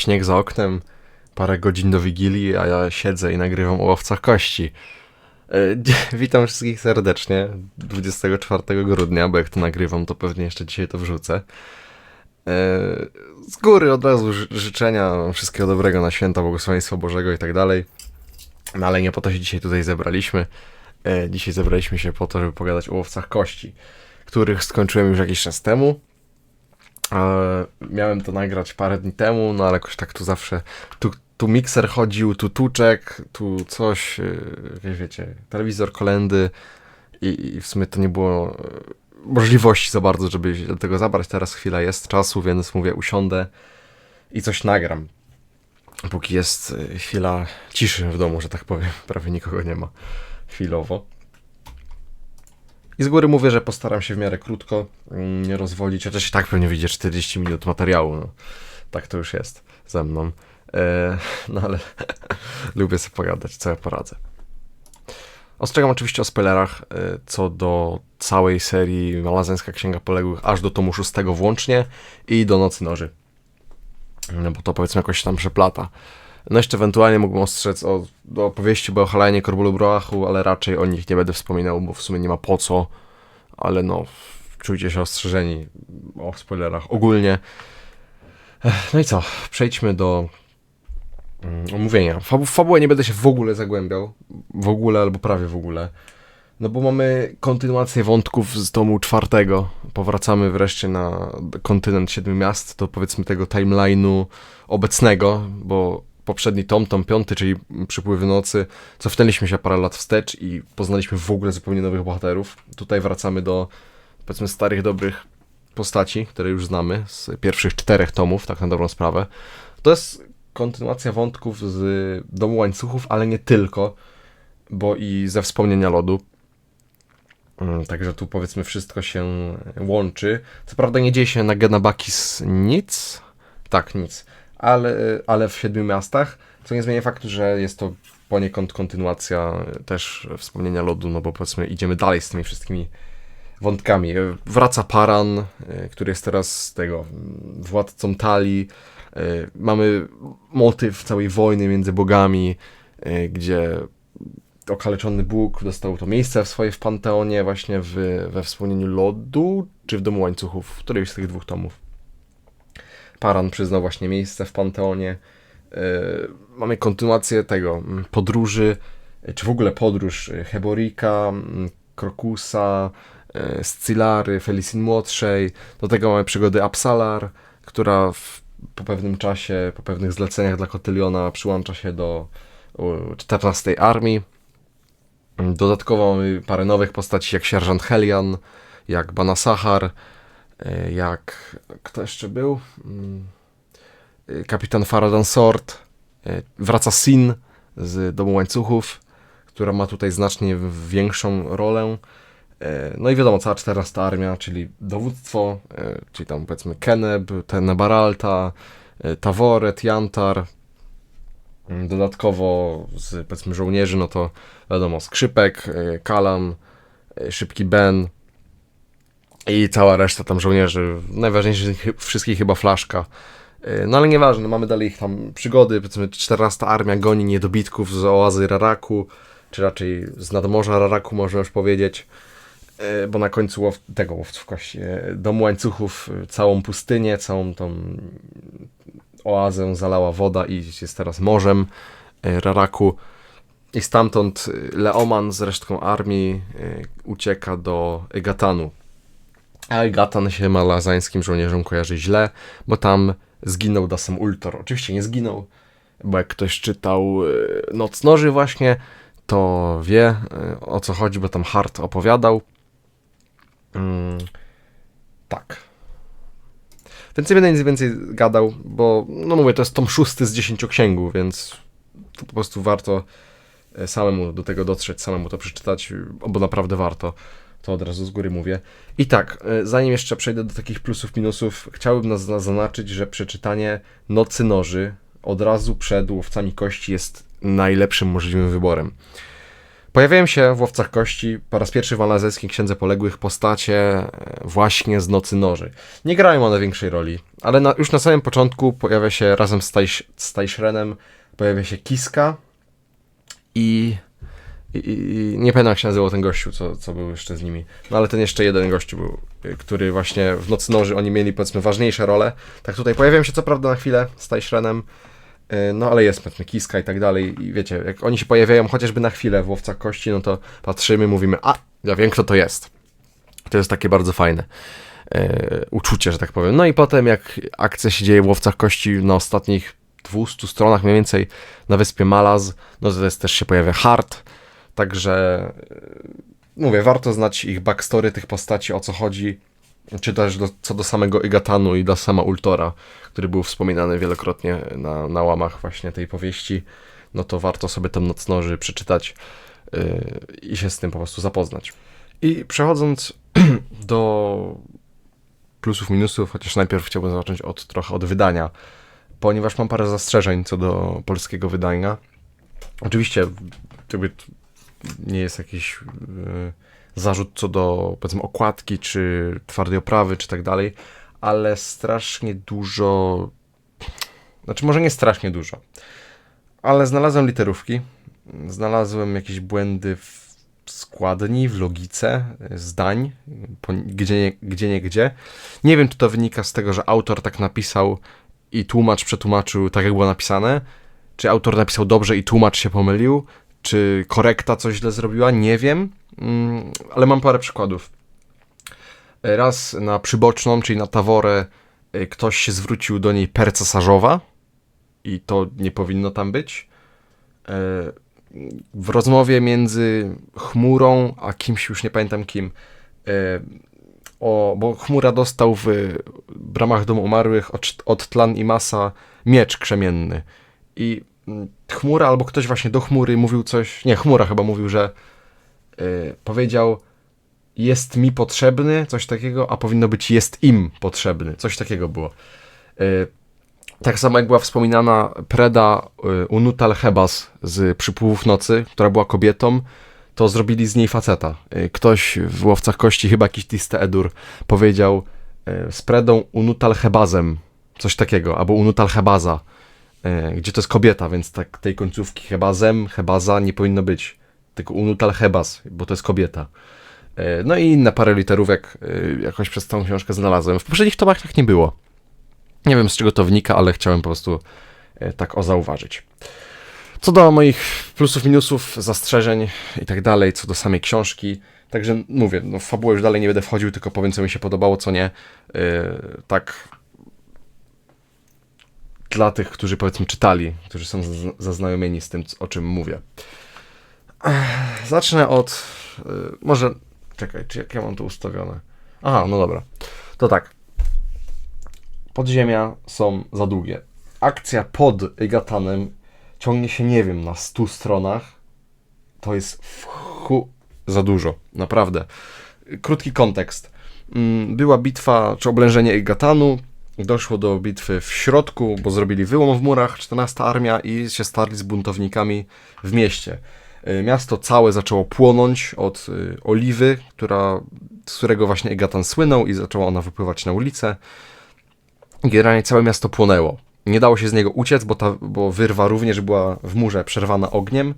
śnieg za oknem, parę godzin do Wigilii, a ja siedzę i nagrywam o łowcach kości. E, Witam wszystkich serdecznie 24 grudnia, bo jak to nagrywam, to pewnie jeszcze dzisiaj to wrzucę. E, Z góry od razu ży- życzenia wszystkiego dobrego na święta, błogosławieństwa Bożego i tak dalej. No ale nie po to się dzisiaj tutaj zebraliśmy. E, Dzisiaj zebraliśmy się po to, żeby pogadać o łowcach kości, których skończyłem już jakiś czas temu. Miałem to nagrać parę dni temu, no ale jakoś tak tu zawsze. Tu, tu mikser chodził, tu tuczek, tu coś, e, wie, wiecie, telewizor, kolendy i, i w sumie to nie było e, możliwości za bardzo, żeby się do tego zabrać. Teraz chwila jest czasu, więc mówię, usiądę i coś nagram. Póki jest e, chwila ciszy w domu, że tak powiem, prawie nikogo nie ma chwilowo. I z góry mówię, że postaram się w miarę krótko, mm, nie rozwodzić, chociaż i tak pewnie wyjdzie 40 minut materiału. No. Tak to już jest ze mną. E, no ale lubię sobie pogadać, co ja poradzę. Ostrzegam oczywiście o spoilerach e, co do całej serii Malazyjska Księga Poległych, aż do tomu 6 włącznie i do Nocy Noży. No bo to powiedzmy jakoś tam przeplata. No jeszcze ewentualnie mógłbym ostrzec o, do opowieści o Halajnie Korbulu Broachu, ale raczej o nich nie będę wspominał, bo w sumie nie ma po co. Ale no, czujcie się ostrzeżeni o spoilerach ogólnie. No i co, przejdźmy do mm, omówienia. Fabu fabułę nie będę się w ogóle zagłębiał. W ogóle albo prawie w ogóle. No bo mamy kontynuację wątków z tomu czwartego. Powracamy wreszcie na kontynent Siedmiu Miast, do powiedzmy tego timeline'u obecnego, bo poprzedni tom, tom piąty, czyli Przypływy Nocy, cofnęliśmy się parę lat wstecz i poznaliśmy w ogóle zupełnie nowych bohaterów. Tutaj wracamy do powiedzmy starych, dobrych postaci, które już znamy z pierwszych czterech tomów, tak na dobrą sprawę. To jest kontynuacja wątków z Domu Łańcuchów, ale nie tylko, bo i ze Wspomnienia Lodu. Mm, Także tu powiedzmy wszystko się łączy. Co prawda nie dzieje się na Genabakis nic. Tak, nic. Ale, ale w Siedmiu Miastach, co nie zmienia faktu, że jest to poniekąd kontynuacja też Wspomnienia Lodu, no bo powiedzmy idziemy dalej z tymi wszystkimi wątkami. Wraca Paran, y, który jest teraz tego mm, władcą Talii. Y, Mamy motyw całej wojny między bogami, y, gdzie okaleczony Bóg dostał to miejsce w swoje w Panteonie, właśnie w, we wspomnieniu lodu, czy w Domu Łańcuchów, w którymś z tych dwóch tomów. Paran przyznał właśnie miejsce w Panteonie. Yy, mamy kontynuację tego mm, podróży, yy, czy w ogóle podróż yy, Heborika, mm, Krokusa, Scilary, Felicin Młodszej. Do tego mamy przygody Absalar, która w, po pewnym czasie, po pewnych zleceniach dla Kotyliona przyłącza się do u, 14 Armii. Dodatkowo mamy parę nowych postaci, jak sierżant Helian, jak Banasahar, e, jak... kto jeszcze był? Mm, e, Kapitan Faradan Sort. e, Wraca Sin z Domu Łańcuchów, która ma tutaj znacznie większą rolę. E, No i wiadomo, cała 14 armia, czyli dowództwo, e, czyli tam powiedzmy Keneb, Tenebaralta, e, Taworet, Jantar. Mm, Dodatkowo z powiedzmy żołnierzy, no to wiadomo, Skrzypek, e, Kalam, e, Szybki Ben i cała reszta tam żołnierzy. Najważniejszy z nich wszystkich chyba Flaszka. E, No ale nieważne, mamy dalej ich tam przygody, powiedzmy 14 armia goni niedobitków z oazy Raraku, czy raczej z nadmorza Raraku można już powiedzieć, E, bo na końcu łow, tego łowców kości, e, domu łańcuchów, całą pustynię, całą tą oazę zalała woda i jest teraz morzem Raraku. I stamtąd y, Leoman z resztką armii y, ucieka do Egatanu. A Egatan się malazańskim żołnierzom kojarzy źle, bo tam zginął Dasem Ultor. Oczywiście nie zginął, bo jak ktoś czytał y, Noc Noży właśnie, to wie y, o co chodzi, bo tam Hart opowiadał. Mm, tak. Więc nie będę nic więcej gadał, bo no mówię, to jest tom szósty z dziesięcioksięgu, więc to po prostu warto e, samemu do tego dotrzeć, samemu to przeczytać, bo naprawdę warto. To od razu z góry mówię. I tak, e, zanim jeszcze przejdę do takich plusów, minusów, chciałbym nas zaznaczyć, że przeczytanie Nocy Noży od razu przed Łowcami Kości jest najlepszym możliwym wyborem. Pojawiają się w Łowcach Kości po raz pierwszy w Alazeckiej Księdze Poległych postacie e, właśnie z Nocy Noży. Nie grają one większej roli, ale na, już na samym początku pojawia się razem z, Tajś, z Tajszrenem pojawia się Kiska i, i, i nie pamiętam jak się nazywał ten gościu, co, co był jeszcze z nimi. No ale ten jeszcze jeden gościu był, y, który właśnie w Nocy Noży oni mieli powiedzmy ważniejsze role. Tak tutaj pojawiają się co prawda na chwilę z Tajszrenem, y, no ale jest powiedzmy Kiska i tak dalej i wiecie, jak oni się pojawiają chociażby na chwilę w Łowcach Kości, no to patrzymy, mówimy, a ja wiem kto to jest. To jest takie bardzo fajne e, uczucie, że tak powiem. No i potem jak akcja się dzieje w Łowcach Kości na ostatnich 200 stronach mniej więcej na wyspie Malaz, no to jest też się pojawia Hart, także e, mówię, warto znać ich backstory tych postaci, o co chodzi, czy też do, co do samego Igatanu i do sama Ultora, który był wspominany wielokrotnie na, na łamach właśnie tej powieści, no to warto sobie tam Nocnoży przeczytać yy, i się z tym po prostu zapoznać. I przechodząc do plusów, minusów, chociaż najpierw chciałbym zacząć od trochę od wydania, ponieważ mam parę zastrzeżeń co do polskiego wydania. Oczywiście jakby nie jest jakiś yy, zarzut co do powiedzmy okładki, czy twardej oprawy, czy tak dalej, ale strasznie dużo, znaczy może nie strasznie dużo, ale znalazłem literówki, znalazłem jakieś błędy w składni, w logice zdań, po, gdzie, gdzie nie gdzie. Nie wiem, czy to wynika z tego, że autor tak napisał i tłumacz przetłumaczył tak, jak było napisane, czy autor napisał dobrze i tłumacz się pomylił, czy korekta coś źle zrobiła, nie wiem, mm, ale mam parę przykładów. Raz na przyboczną, czyli na taworę, y, ktoś się zwrócił do niej per cesarzowa i to nie powinno tam być. E, w rozmowie między chmurą a kimś, już nie pamiętam kim, e, o, bo chmura dostał w bramach domu umarłych od, od Tlan i Masa miecz krzemienny. I chmura albo ktoś właśnie do chmury mówił coś, nie, chmura chyba mówił, że y, powiedział jest mi potrzebny, coś takiego, a powinno być jest im potrzebny, coś takiego było. Y, tak samo jak była wspominana Preda y, Unutal Hebas z Przypływów Nocy, która była kobietą, to zrobili z niej faceta. Y, ktoś w Łowcach Kości, chyba jakiś Tiste Edur, powiedział z Predą Unutal Hebazem, coś takiego, albo Unutal Hebaza, gdzie to jest kobieta, więc tak tej końcówki Hebazem, Hebaza nie powinno być, tylko Unutal Hebaz, bo to jest kobieta. No i inne parę literówek jakoś przez tą książkę znalazłem. W poprzednich tomach tak nie było. Nie wiem z czego to wynika, ale chciałem po prostu e, tak o zauważyć. Co do moich plusów, minusów, zastrzeżeń i tak dalej, co do samej książki, także mówię, no w fabułę już dalej nie będę wchodził, tylko powiem co mi się podobało, co nie. Tak dla tych, którzy powiedzmy czytali, którzy są zaznajomieni z tym, o czym mówię. Zacznę od. Yy, może. Czekaj, czy jak ja mam to ustawione? Aha, no dobra. To tak podziemia są za długie. Akcja pod Egatanem ciągnie się, nie wiem, na 100 stronach. To jest w chu... za dużo, naprawdę. Krótki kontekst. Mm, była bitwa, czy oblężenie Egatanu. Doszło do bitwy w środku, bo zrobili wyłom w murach, 14 armia i się starli z buntownikami w mieście. Y, miasto całe zaczęło płonąć od y, oliwy, która, z którego właśnie Egatan słynął i zaczęła ona wypływać na ulicę. Generalnie całe miasto płonęło. Nie dało się z niego uciec, bo, ta, bo wyrwa również była w murze przerwana ogniem,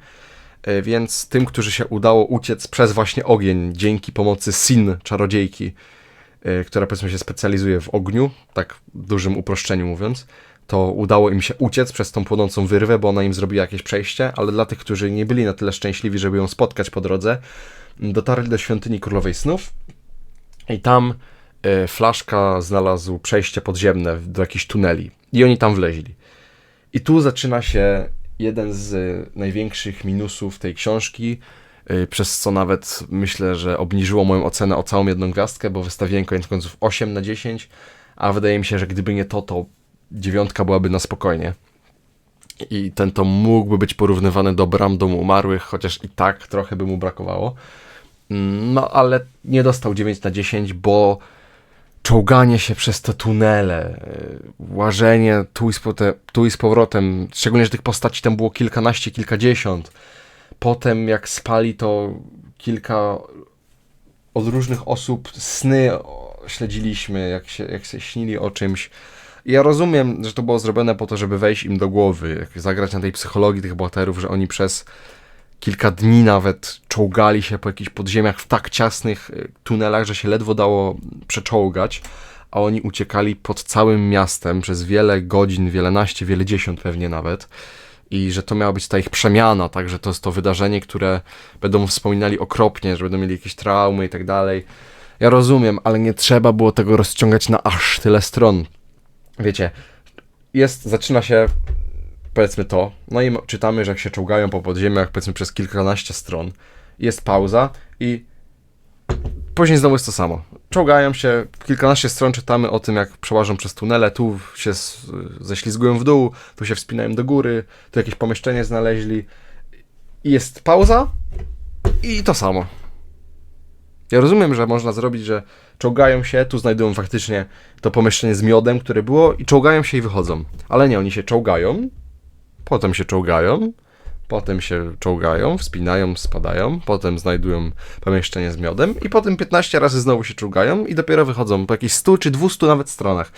e, więc tym, którzy się udało uciec przez właśnie ogień, dzięki pomocy Sin, czarodziejki, która powiedzmy się specjalizuje w ogniu, tak w dużym uproszczeniu mówiąc, to udało im się uciec przez tą płonącą wyrwę, bo ona im zrobiła jakieś przejście, ale dla tych, którzy nie byli na tyle szczęśliwi, żeby ją spotkać po drodze, dotarli do świątyni Królowej Snów i tam E, Flaszka znalazł przejście podziemne do jakichś tuneli i oni tam wleźli. I tu zaczyna się jeden z największych minusów tej książki, przez co nawet myślę, że obniżyło moją ocenę o całą jedną gwiazdkę, bo wystawiłem koniec końców 8 na 10, a wydaje mi się, że gdyby nie to, to dziewiątka byłaby na spokojnie. I ten to mógłby być porównywany do Bram Domu Umarłych, chociaż i tak trochę by mu brakowało. Mm, no ale nie dostał 9 na 10, bo czołganie się przez te tunele, y, łażenie tu i, z, tu i z powrotem, szczególnie, że tych postaci tam było kilkanaście, kilkadziesiąt, potem jak spali to kilka od różnych osób sny śledziliśmy, jak się, jak się śnili o czymś. Ja rozumiem, że to było zrobione po to, żeby wejść im do głowy, zagrać na tej psychologii tych bohaterów, że oni przez kilka dni nawet czołgali się po jakichś podziemiach w tak ciasnych y, tunelach, że się ledwo dało przeczołgać, a oni uciekali pod całym miastem przez wiele godzin, wielenaście, wiele dziesiąt pewnie nawet. I że to miała być ta ich przemiana, tak, że to jest to wydarzenie, które będą wspominali okropnie, że będą mieli jakieś traumy i tak dalej. Ja rozumiem, ale nie trzeba było tego rozciągać na aż tyle stron. Wiecie, jest, zaczyna się powiedzmy to, no i czytamy, że jak się czołgają po podziemiach, powiedzmy przez kilkanaście stron, jest pauza i później znowu jest to samo. Czołgają się, kilkanaście stron czytamy o tym, jak przełażą przez tunele, tu się ześlizgują w dół, tu się wspinają do góry, tu jakieś pomieszczenie znaleźli i jest pauza i to samo. Ja rozumiem, że można zrobić, że czołgają się, tu znajdują faktycznie to pomieszczenie z miodem, które było i czołgają się i wychodzą. Ale nie, oni się czołgają, potem się czołgają, potem się czołgają, wspinają, spadają, potem znajdują pomieszczenie z miodem i potem 15 razy znowu się czołgają i dopiero wychodzą po jakichś 100 czy 200 nawet stronach.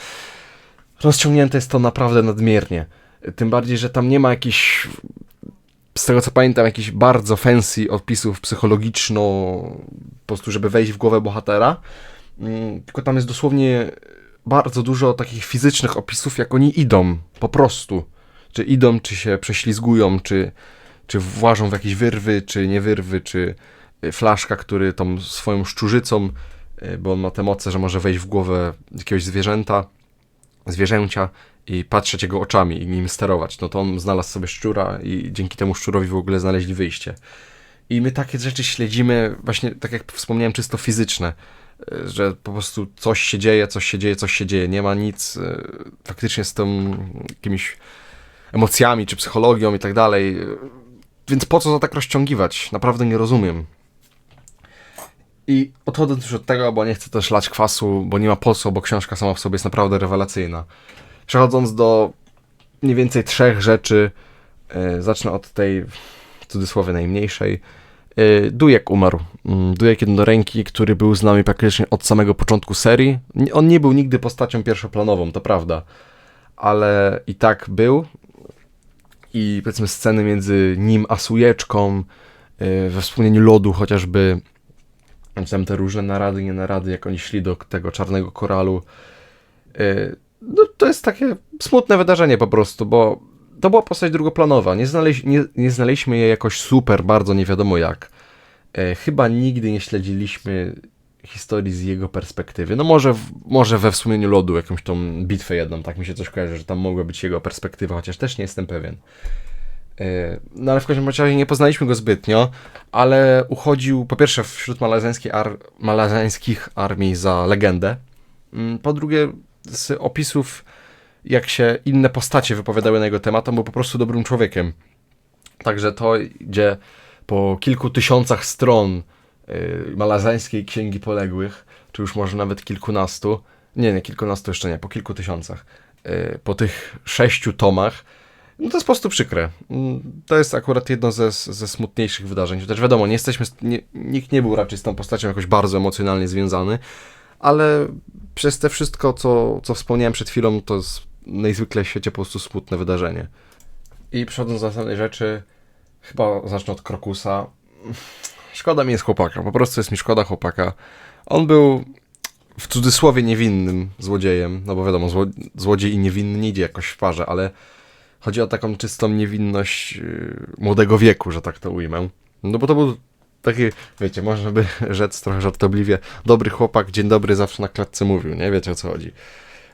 Rozciągnięte jest to naprawdę nadmiernie. Tym bardziej, że tam nie ma jakichś z tego co pamiętam, jakichś bardzo fancy opisów psychologiczno, po prostu, żeby wejść w głowę bohatera. Mm, Tylko tam jest dosłownie bardzo dużo takich fizycznych opisów, jak oni idą, po prostu. Czy idą, czy się prześlizgują, czy, czy włażą w jakieś wyrwy, czy nie wyrwy, czy y, flaszka, który tą swoją szczurzycą, y, bo on ma te moce, że może wejść w głowę jakiegoś zwierzęta, zwierzęcia i patrzeć jego oczami i nim sterować. No to on znalazł sobie szczura i dzięki temu szczurowi w ogóle znaleźli wyjście. I my takie rzeczy śledzimy, właśnie tak jak wspomniałem, czysto fizyczne, y, że po prostu coś się dzieje, coś się dzieje, coś się dzieje. Nie ma nic faktycznie z tą jakimiś emocjami czy psychologią i tak dalej. Więc po co to tak rozciągiwać? Naprawdę nie rozumiem. I odchodząc już od tego, bo nie chcę też lać kwasu, bo nie ma po co, bo książka sama w sobie jest naprawdę rewelacyjna. Przechodząc do mniej więcej trzech rzeczy, e, zacznę od tej w cudzysłowie najmniejszej. E, Dujek umarł. Mm, Dujek jednoręki, który był z nami praktycznie od samego początku serii. On nie był nigdy postacią pierwszoplanową, to prawda, ale i tak był. I powiedzmy sceny między nim a Sujeczką, e, we wspomnieniu lodu chociażby, tam te różne narady, nie narady, jak oni szli do tego czarnego koralu. E, No, to jest takie smutne wydarzenie po prostu, bo to była postać drugoplanowa. Nie, nie, nie znaleźliśmy jej jakoś super, bardzo nie wiadomo jak. E, chyba nigdy nie śledziliśmy historii z jego perspektywy. No może, może we wspomnieniu lodu, jakąś tą bitwę jedną, tak mi się coś kojarzy, że tam mogła być jego perspektywa, chociaż też nie jestem pewien. E, No ale w każdym razie nie poznaliśmy go zbytnio, ale uchodził po pierwsze wśród ar malazyjskich armii za legendę. Mm, Po drugie z opisów jak się inne postacie wypowiadały na jego temat, on był po prostu dobrym człowiekiem. Także to idzie po kilku tysiącach stron yy, malazyjskiej księgi poległych, czy już może nawet kilkunastu, nie, nie, kilkunastu jeszcze nie, po kilku tysiącach, yy, po tych sześciu tomach, no to jest po prostu przykre. Mm, To jest akurat jedno ze, ze smutniejszych wydarzeń. Chociaż wiadomo, nie jesteśmy, nie, nikt nie był raczej z tą postacią jakoś bardzo emocjonalnie związany, ale przez te wszystko, co, co wspomniałem przed chwilą, to jest najzwykle w świecie po prostu smutne wydarzenie. I przechodząc do następnej rzeczy, chyba zacznę od Krokusa. Szkoda mi jest chłopaka, po prostu jest mi szkoda chłopaka. On był w cudzysłowie niewinnym złodziejem, no bo wiadomo, zło, złodziej i niewinny nie idzie jakoś w parze, ale chodzi o taką czystą niewinność yy, młodego wieku, że tak to ujmę. No bo to był taki, wiecie, można by rzec trochę żartobliwie, dobry chłopak, dzień dobry, zawsze na klatce mówił, nie? Wiecie o co chodzi.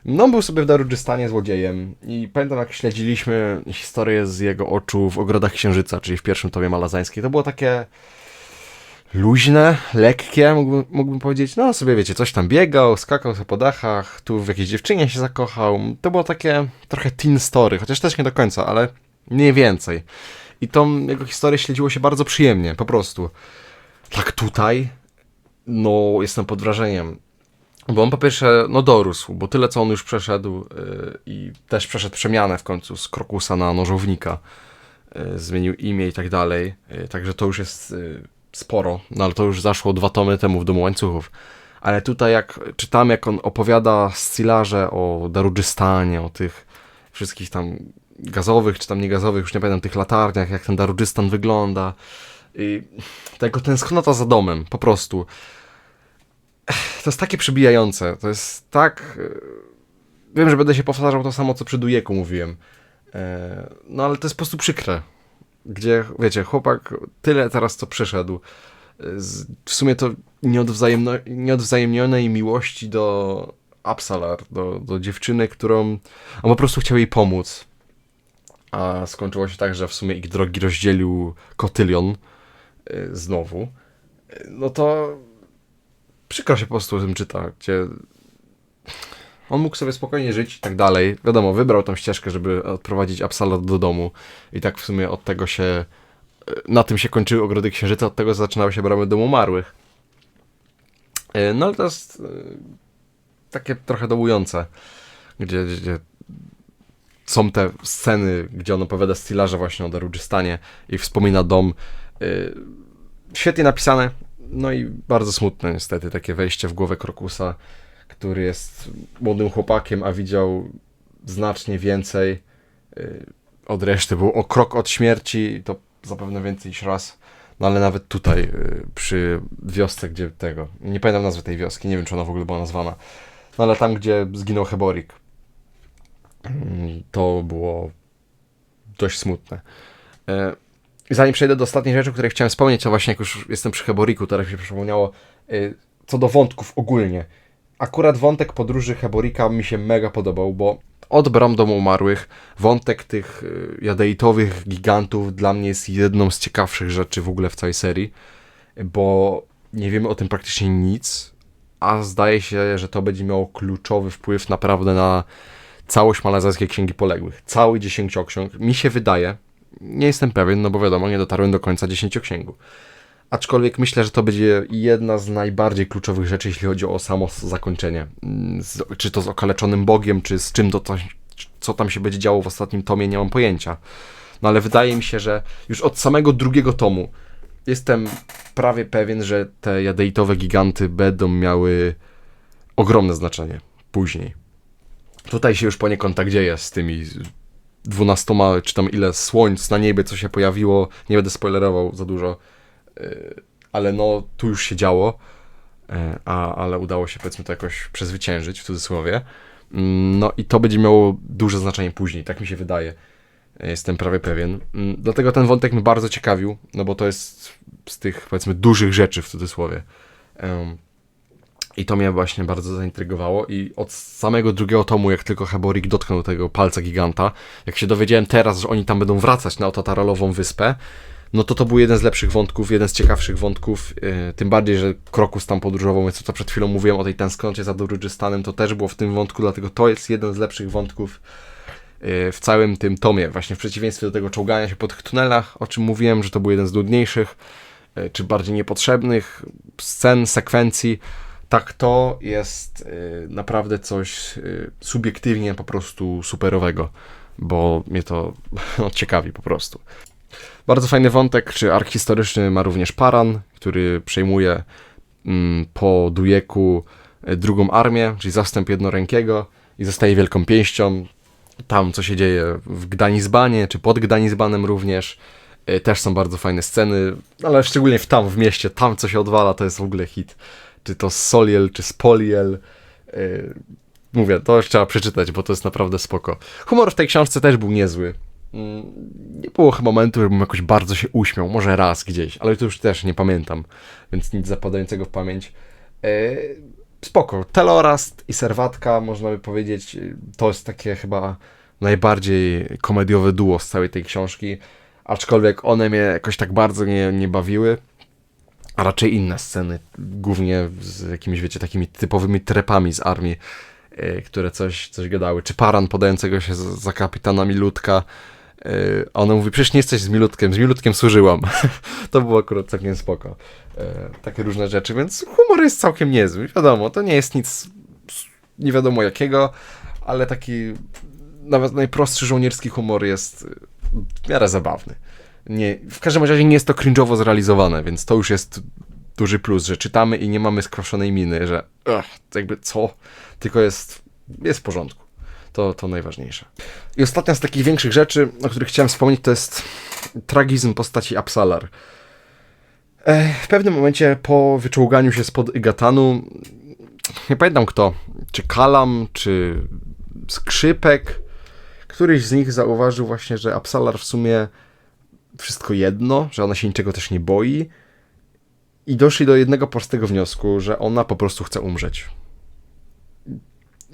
No, był sobie w Darudżystanie złodziejem i pamiętam jak śledziliśmy historię z jego oczu w Ogrodach Księżyca, czyli w pierwszym tomie malazańskiej. To było takie luźne, lekkie, mógłbym, mógłbym powiedzieć. No sobie wiecie, coś tam biegał, skakał sobie po dachach, tu w jakiejś dziewczynie się zakochał. To było takie trochę teen story, chociaż też nie do końca, ale mniej więcej. I tą jego historię śledziło się bardzo przyjemnie, po prostu. Tak tutaj, no jestem pod wrażeniem. Bo on po pierwsze, no dorósł, bo tyle co on już przeszedł yy, i też przeszedł przemianę w końcu z krokusa na nożownika. e, zmienił imię i tak dalej, e, także to już jest e, sporo, no ale to już zaszło dwa tomy temu w Domu Łańcuchów. Ale tutaj jak czytam, jak on opowiada Scylarze o Darudżystanie, o tych wszystkich tam gazowych, czy tam niegazowych, już nie pamiętam, tych latarniach, jak ten Darudżystan wygląda. I tego tęsknota za domem, po prostu. To jest takie przybijające, to jest tak... e, Wiem, że będę się powtarzał to samo, co przy Dujeku mówiłem. E, No ale to jest po prostu przykre. Gdzie, wiecie, chłopak tyle teraz co przeszedł. w sumie to nieodwzajemnionej miłości do Absalar, do, do dziewczyny, którą on po prostu chciał jej pomóc. A skończyło się tak, że w sumie ich drogi rozdzielił Kotylion y, znowu. Y, No to przykro się po prostu o tym czyta, gdzie on mógł sobie spokojnie żyć i tak dalej. Wiadomo, wybrał tą ścieżkę, żeby odprowadzić Absalot do domu. I tak w sumie od tego się. y, Na tym się kończyły ogrody księżyca, od tego zaczynały się bramy domu umarłych. Y, No ale to jest y, takie trochę dołujące, gdzie, gdzie są te sceny, gdzie on opowiada Stilarze właśnie o Darudżystanie i wspomina dom. Świetnie napisane, no i bardzo smutne niestety, takie wejście w głowę Krokusa, który jest młodym chłopakiem, a widział znacznie więcej y, od reszty. Był o krok od śmierci, to zapewne więcej niż raz. No ale nawet tutaj, y, przy wiosce, gdzie tego, nie pamiętam nazwy tej wioski, nie wiem czy ona w ogóle była nazwana, no ale tam, gdzie zginął Heborik, Mm, to było dość smutne. E, Zanim przejdę do ostatniej rzeczy, o której chciałem wspomnieć, to właśnie jak już jestem przy Heboriku, teraz mi się przypomniało, e, co do wątków ogólnie. Akurat wątek podróży Heborika mi się mega podobał, bo od Bram Umarłych wątek tych e, jadeitowych gigantów dla mnie jest jedną z ciekawszych rzeczy w ogóle w całej serii, bo nie wiemy o tym praktycznie nic, a zdaje się, że to będzie miało kluczowy wpływ naprawdę na całość malazarskiej Księgi Poległych. Cały dziesięcioksiąg. Mi się wydaje, nie jestem pewien, no bo wiadomo, nie dotarłem do końca dziesięcioksięgu. Aczkolwiek myślę, że to będzie jedna z najbardziej kluczowych rzeczy, jeśli chodzi o samo zakończenie. Mm, Z, czy to z okaleczonym Bogiem, czy z czym to, to, co tam się będzie działo w ostatnim tomie, nie mam pojęcia. No ale wydaje mi się, że już od samego drugiego tomu jestem prawie pewien, że te jadeitowe giganty będą miały ogromne znaczenie później. Tutaj się już poniekąd tak dzieje z tymi dwunastoma, czy tam ile słońc na niebie, co się pojawiło. Nie będę spoilerował za dużo, ale no tu już się działo, yy, a, ale udało się powiedzmy to jakoś przezwyciężyć w cudzysłowie. Mm, No i to będzie miało duże znaczenie później, tak mi się wydaje. Jestem prawie pewien. Mm, Dlatego ten wątek mnie bardzo ciekawił, no bo to jest z tych powiedzmy dużych rzeczy w cudzysłowie. I to mnie właśnie bardzo zaintrygowało i od samego drugiego tomu, jak tylko Heborik dotknął tego palca giganta, jak się dowiedziałem teraz, że oni tam będą wracać na Otataralową wyspę, no to to był jeden z lepszych wątków, jeden z ciekawszych wątków, yy, tym bardziej, że Krokus tam podróżował, więc to co przed chwilą mówiłem o tej tęsknocie za Durudżystanem, to też było w tym wątku, dlatego to jest jeden z lepszych wątków yy, w całym tym tomie, właśnie w przeciwieństwie do tego czołgania się po tych tunelach, o czym mówiłem, że to był jeden z nudniejszych, yy, czy bardziej niepotrzebnych scen, sekwencji, tak to jest y, naprawdę coś y, subiektywnie po prostu superowego, bo mnie to no, ciekawi po prostu. Bardzo fajny wątek, czy ark historyczny ma również Paran, który przejmuje mm, po Dujeku y, drugą armię, czyli zastęp jednorękiego i zostaje wielką pięścią. Tam, co się dzieje w Gdanizbanie, czy pod Gdanizbanem również. Y, Też są bardzo fajne sceny, ale szczególnie w tam, w mieście, tam co się odwala, to jest w ogóle hit czy to Soliel, czy Spoliel. Yy, mówię, to już trzeba przeczytać, bo to jest naprawdę spoko. Humor w tej książce też był niezły. Mm, Nie było momentu, żebym jakoś bardzo się uśmiał, może raz gdzieś, ale to już też nie pamiętam, więc nic zapadającego w pamięć. Yy, spoko. Telorast i Serwatka, można by powiedzieć, yy, to jest takie chyba najbardziej komediowe duo z całej tej książki, aczkolwiek one mnie jakoś tak bardzo nie, nie bawiły a raczej inne sceny, głównie z jakimiś, wiecie, takimi typowymi trepami z armii, e, które coś, coś gadały. Czy Paran podającego się za, za kapitana Milutka, e, a ona mówi, przecież nie jesteś z Milutkiem, z Milutkiem służyłam. to było akurat całkiem spoko. E, Takie różne rzeczy, więc humor jest całkiem niezły. Wiadomo, to nie jest nic nie wiadomo jakiego, ale taki nawet najprostszy żołnierski humor jest w miarę zabawny. Nie, w każdym razie nie jest to cringe'owo zrealizowane, więc to już jest duży plus, że czytamy i nie mamy skroszonej miny, że ugh, jakby co, tylko jest, jest w porządku. To, to najważniejsze. I ostatnia z takich większych rzeczy, o których chciałem wspomnieć, to jest tragizm postaci Absalar. W pewnym momencie po wyczołganiu się spod Igatanu, nie pamiętam kto, czy Kalam, czy Skrzypek, któryś z nich zauważył właśnie, że Absalar w sumie wszystko jedno, że ona się niczego też nie boi i doszli do jednego prostego wniosku, że ona po prostu chce umrzeć.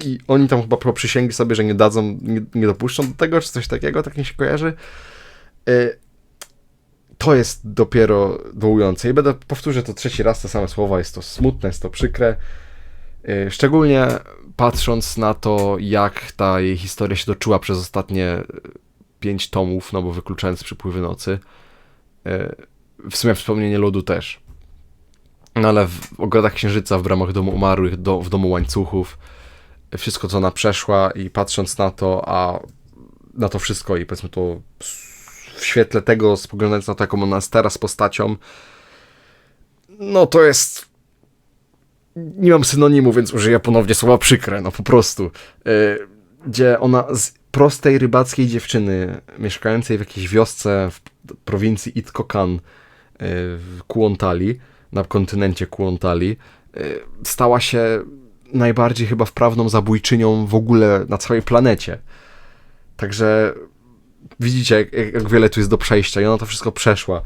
I oni tam chyba przysięgli sobie, że nie dadzą, nie, nie dopuszczą do tego, czy coś takiego, tak mi się kojarzy. Y, To jest dopiero dołujące. I będę powtórzę to trzeci raz, te same słowa. Jest to smutne, jest to przykre. Y, Szczególnie patrząc na to, jak ta jej historia się toczyła przez ostatnie pięć tomów, no bo wykluczając przypływy nocy. Y, W sumie wspomnienie lodu też. No ale w ogrodach księżyca, w bramach domu umarłych, do, w domu łańcuchów, wszystko co ona przeszła i patrząc na to, a na to wszystko i powiedzmy to w świetle tego, spoglądając na to, jaką ona jest teraz postacią, no to jest nie mam synonimu, więc użyję ponownie słowa przykre, no po prostu. Yy, gdzie ona z prostej rybackiej dziewczyny, mieszkającej w jakiejś wiosce w prowincji Itkokan yy, w Kuontali, na kontynencie Kuontali, yy, stała się najbardziej chyba wprawną zabójczynią w ogóle na całej planecie. Także widzicie, jak, jak wiele tu jest do przejścia i ona to wszystko przeszła.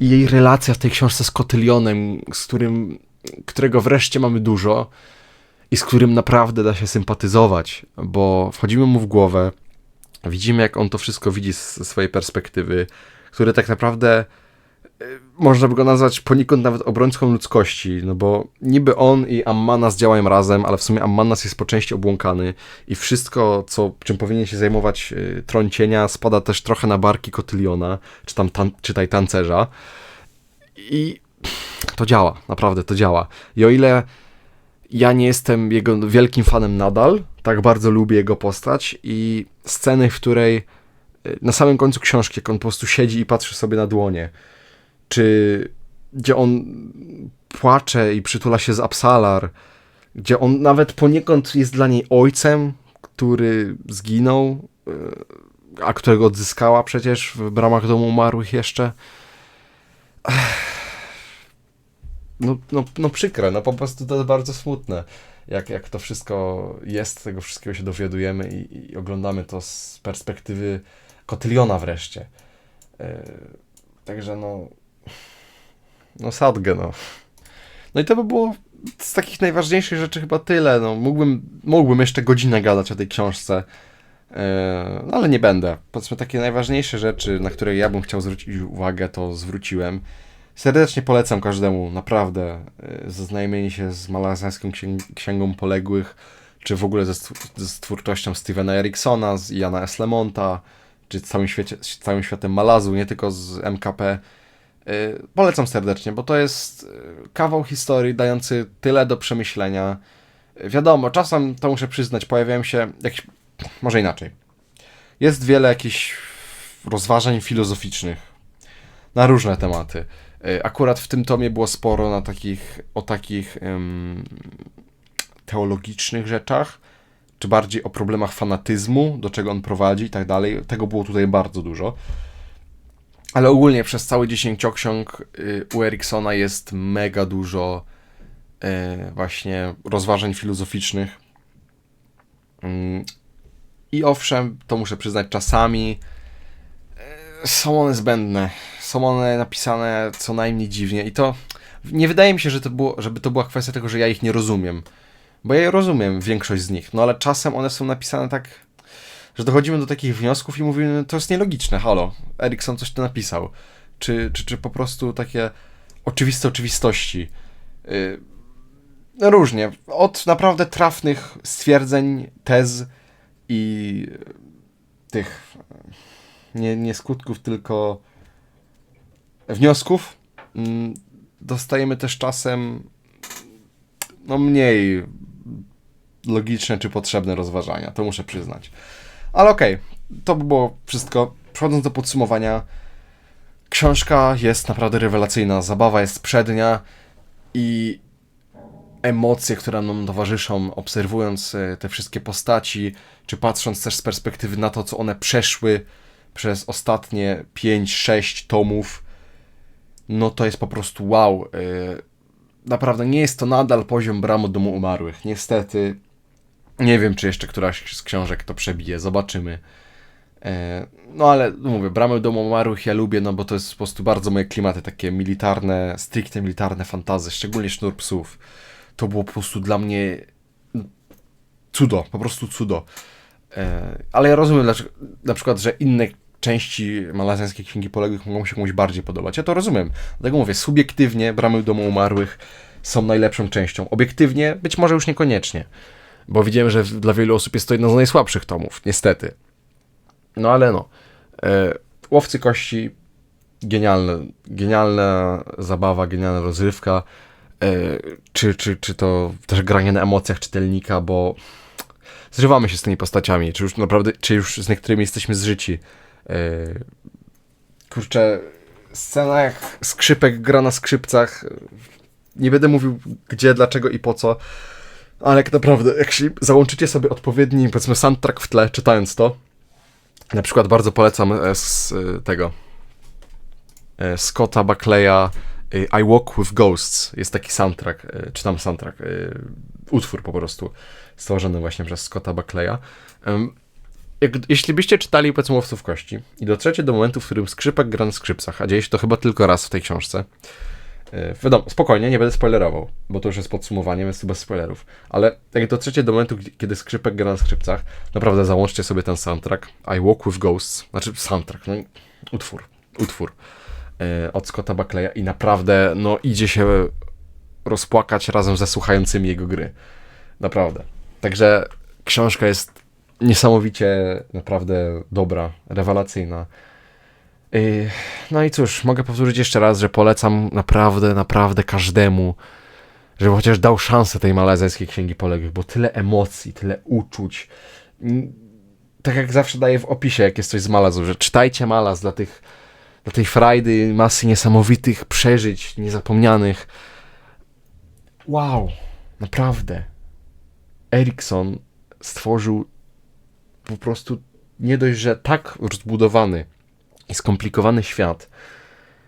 I jej relacja w tej książce z Kotylionem, z którym, którego wreszcie mamy dużo i z którym naprawdę da się sympatyzować, bo wchodzimy mu w głowę, widzimy jak on to wszystko widzi z swojej perspektywy, który tak naprawdę można by go nazwać poniekąd nawet obrońcą ludzkości, no bo niby on i Ammanas działają razem, ale w sumie Ammanas jest po części obłąkany i wszystko, co, czym powinien się zajmować y, tron cienia, spada też trochę na barki Kotyliona, czy tam tan- czytaj tancerza i to działa, naprawdę to działa. I o ile ja nie jestem jego wielkim fanem nadal, tak bardzo lubię jego postać i sceny, w której y, na samym końcu książki, jak on po prostu siedzi i patrzy sobie na dłonie, czy gdzie on płacze i przytula się z Absalar, gdzie on nawet poniekąd jest dla niej ojcem, który zginął, y, a którego odzyskała przecież w bramach domu umarłych jeszcze. No, no, no przykre, no po prostu to jest bardzo smutne, jak, jak to wszystko jest, tego wszystkiego się dowiadujemy i, i oglądamy to z perspektywy Kotyliona wreszcie. Yy, także no, no sadgę, no. No i to by było z takich najważniejszych rzeczy chyba tyle. No, mógłbym, mógłbym jeszcze godzinę gadać o tej książce, yy, no ale nie będę. Powiedzmy takie najważniejsze rzeczy, na które ja bym chciał zwrócić uwagę, to zwróciłem. Serdecznie polecam każdemu, naprawdę, yy, zaznajomienie się z malazyjską księg księgą poległych, czy w ogóle ze, stw- ze twórczością Stevena Eriksona, z Jana Eslemonta, czy całym, świecie, całym światem Malazu, nie tylko z MKP. Yy, Polecam serdecznie, bo to jest yy, kawał historii dający tyle do przemyślenia. Yy, Wiadomo, czasem to muszę przyznać, pojawiają się jakieś. Może inaczej. Jest wiele jakichś rozważań filozoficznych na różne tematy. Akurat w tym tomie było sporo na takich, o takich ym, teologicznych rzeczach, czy bardziej o problemach fanatyzmu, do czego on prowadzi i tak dalej. Tego było tutaj bardzo dużo. Ale ogólnie przez cały dziesięcioksiąg y, u Eriksona jest mega dużo y, właśnie rozważań filozoficznych. Mm, I owszem, to muszę przyznać, czasami y, są one zbędne. Są one napisane co najmniej dziwnie i to nie wydaje mi się, że to było, żeby to była kwestia tego, że ja ich nie rozumiem. Bo ja rozumiem, większość z nich, no ale czasem one są napisane tak, że dochodzimy do takich wniosków i mówimy, to jest nielogiczne, halo, Erikson coś tu napisał. Czy, czy, czy po prostu takie oczywiste oczywistości. Yy, no różnie. Od naprawdę trafnych stwierdzeń, tez i tych nie, nie skutków, tylko wniosków. mm, Dostajemy też czasem no mniej logiczne czy potrzebne rozważania, to muszę przyznać. Ale okej, to by było wszystko. przechodząc do podsumowania, książka jest naprawdę rewelacyjna, zabawa jest przednia i emocje, które nam towarzyszą, obserwując e, te wszystkie postaci, czy patrząc też z perspektywy na to, co one przeszły przez ostatnie 5-6 tomów, no to jest po prostu wow. e, Naprawdę nie jest to nadal poziom Bramu Domu Umarłych. Niestety, nie wiem, czy jeszcze któraś z książek to przebije. Zobaczymy. E, No ale mówię, Bramę Domu Umarłych ja lubię, no bo to jest po prostu bardzo moje klimaty, takie militarne, stricte militarne fantazy, szczególnie Sznur Psów. To było po prostu dla mnie cudo, po prostu cudo. E, Ale ja rozumiem dlaczego, na przykład, że inne części malazyjskiej Księgi Poległych mogą się komuś bardziej podobać. Ja to rozumiem. Dlatego mówię, subiektywnie Bramy Domu Umarłych są najlepszą częścią. Obiektywnie być może już niekoniecznie. Bo widziałem, że dla wielu osób jest to jedno z najsłabszych tomów, niestety. No ale no. E, Łowcy Kości, genialne, genialna zabawa, genialna rozrywka. E, czy, czy, czy to też granie na emocjach czytelnika, bo zrywamy się z tymi postaciami, czy już naprawdę, czy już z niektórymi jesteśmy zżyci. E, kurczę, scena jak skrzypek gra na skrzypcach. Nie będę mówił gdzie, dlaczego i po co, ale jak naprawdę, jeśli załączycie sobie odpowiedni, powiedzmy, soundtrack w tle, czytając to, na przykład bardzo polecam e, z e, tego e, Scotta Buckleya e, I Walk with Ghosts. Jest taki soundtrack, e, czy tam soundtrack, e, utwór po prostu stworzony właśnie przez Scotta Buckleya. Jeśli byście czytali powiedzmy Łowców Kości i dotrzecie do momentu, w którym skrzypek gra na skrzypcach, a dzieje się to chyba tylko raz w tej książce, e, wiadomo, spokojnie, nie będę spoilerował, bo to już jest podsumowanie, więc to bez spoilerów, ale jak dotrzecie do momentu, kiedy skrzypek gra na skrzypcach, naprawdę załączcie sobie ten soundtrack, I Walk with Ghosts, znaczy soundtrack, no utwór, utwór e, od Scotta Buckleya i naprawdę, no idzie się rozpłakać razem ze słuchającymi jego gry. Naprawdę. Także książka jest niesamowicie naprawdę dobra, rewelacyjna. Yy, No i cóż, mogę powtórzyć jeszcze raz, że polecam naprawdę, naprawdę każdemu, żeby chociaż dał szansę tej malazjańskiej księgi poległych, bo tyle emocji, tyle uczuć. Mm, Tak jak zawsze daję w opisie, jak jest coś z Malazu, że czytajcie Malaz dla tych, dla tej frajdy, masy niesamowitych przeżyć, niezapomnianych. Wow, naprawdę. Erikson stworzył po prostu nie dość, że tak rozbudowany i skomplikowany świat,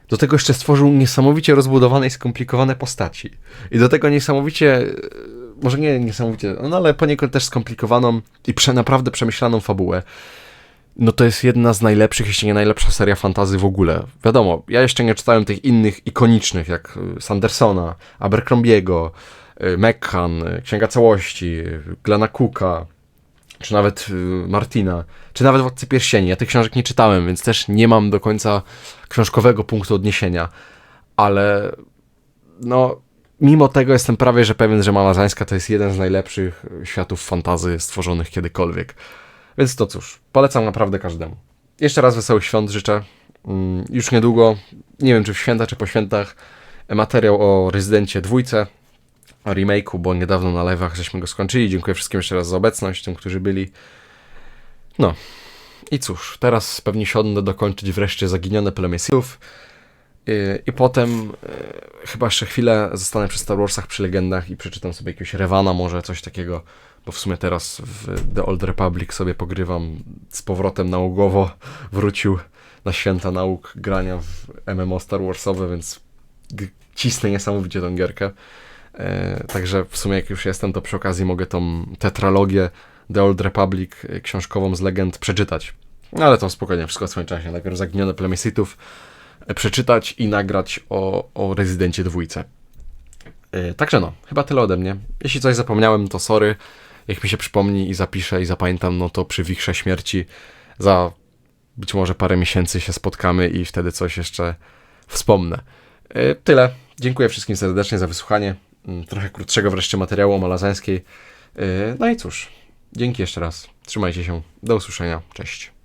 do tego jeszcze stworzył niesamowicie rozbudowane i skomplikowane postaci. I do tego niesamowicie, e, może nie niesamowicie, no ale poniekąd też skomplikowaną i prze, naprawdę przemyślaną fabułę. No to jest jedna z najlepszych, jeśli nie najlepsza seria fantazy w ogóle. Wiadomo, ja jeszcze nie czytałem tych innych ikonicznych, jak y, Sandersona, Abercrombiego, y, Mekhan, Księga Całości, Glena Cooka, czy nawet y, Martina, czy nawet Władcy Pierścieni. Ja tych książek nie czytałem, więc też nie mam do końca książkowego punktu odniesienia, ale no, mimo tego jestem prawie, że pewien, że Malazańska to jest jeden z najlepszych światów fantazy stworzonych kiedykolwiek. Więc to cóż, polecam naprawdę każdemu. Jeszcze raz wesołych świąt życzę. Mm, Już niedługo, nie wiem czy w święta, czy po świętach, materiał o Rezydencie dwójce, remake'u, bo niedawno na live'ach żeśmy go skończyli. Dziękuję wszystkim jeszcze raz za obecność, tym, którzy byli. No. I cóż, teraz pewnie siądę dokończyć wreszcie Zaginione plemię Sithów. Yy, I potem yy, chyba jeszcze chwilę zostanę przy Star Warsach, przy legendach i przeczytam sobie jakiegoś Rewana, może coś takiego, bo w sumie teraz w The Old Republic sobie pogrywam z powrotem nałogowo. Wrócił na święta nauk grania w MMO Star Warsowe, więc cisnę niesamowicie tą gierkę. E, także w sumie jak już jestem, to przy okazji mogę tą tetralogię The Old Republic książkową z legend przeczytać. No ale to spokojnie, wszystko w swoim czasie. Najpierw Zaginione plemię Sithów e, przeczytać i nagrać o, o Rezydencie dwójce. E, Także no, chyba tyle ode mnie. Jeśli coś zapomniałem, to sorry. Jak mi się przypomni i zapiszę i zapamiętam, no to przy Wichrze Śmierci za być może parę miesięcy się spotkamy i wtedy coś jeszcze wspomnę. Tyle. Dziękuję wszystkim serdecznie za wysłuchanie. Mm, Trochę krótszego wreszcie materiału o malazańskiej. E, No i cóż, dzięki jeszcze raz. Trzymajcie się. Do usłyszenia. Cześć.